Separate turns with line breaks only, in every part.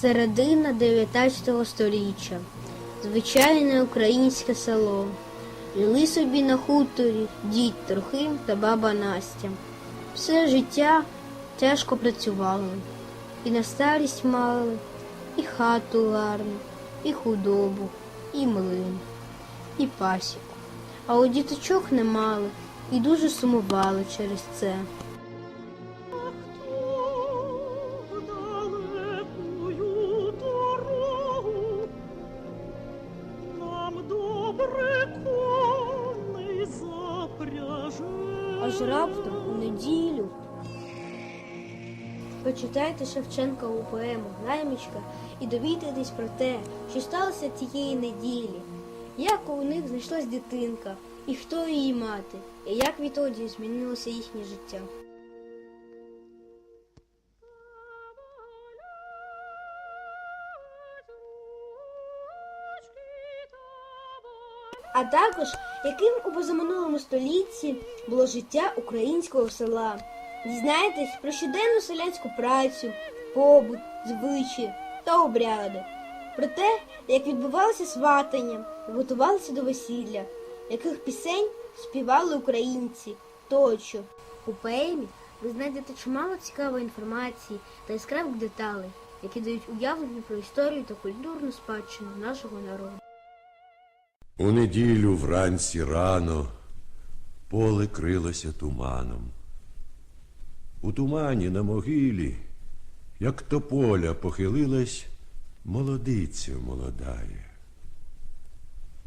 Середина 19 століття. Звичайне українське село. Жили собі на хуторі дід Трохим та баба Настя. Все життя тяжко працювали. І на старість мали, і хату гарну, і худобу, і млин, і пасіку. А от діточок не мали і дуже сумували через це. Аж раптом у неділю. Почитайте Шевченкову поему Наймічка і довідайтесь про те, що сталося тієї неділі, як у них знайшлась дитинка, і хто її мати, і як відтоді змінилося їхнє життя. А також яким у позаминулому столітті було життя українського села. Дізнаєтесь про щоденну селянську працю, побут, звичаї та обряди, про те, як відбувалося сватання, готувалися до весілля, яких пісень співали українці, тощо. У поемі ви знайдете чимало цікавої інформації та яскравих деталей, які дають уявлення про історію та культурну спадщину нашого народу.
У неділю вранці рано поле крилося туманом. У тумані на могилі, як тополя похилилась, молодиця молодає.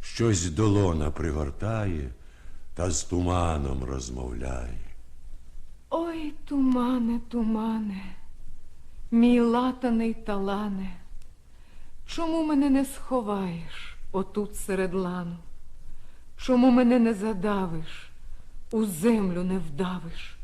Щось долона пригортає та з туманом розмовляє.
Ой, тумане, тумане, мій латаний талане, чому мене не сховаєш отут серед лану? Чому мене не задавиш, у землю не вдавиш?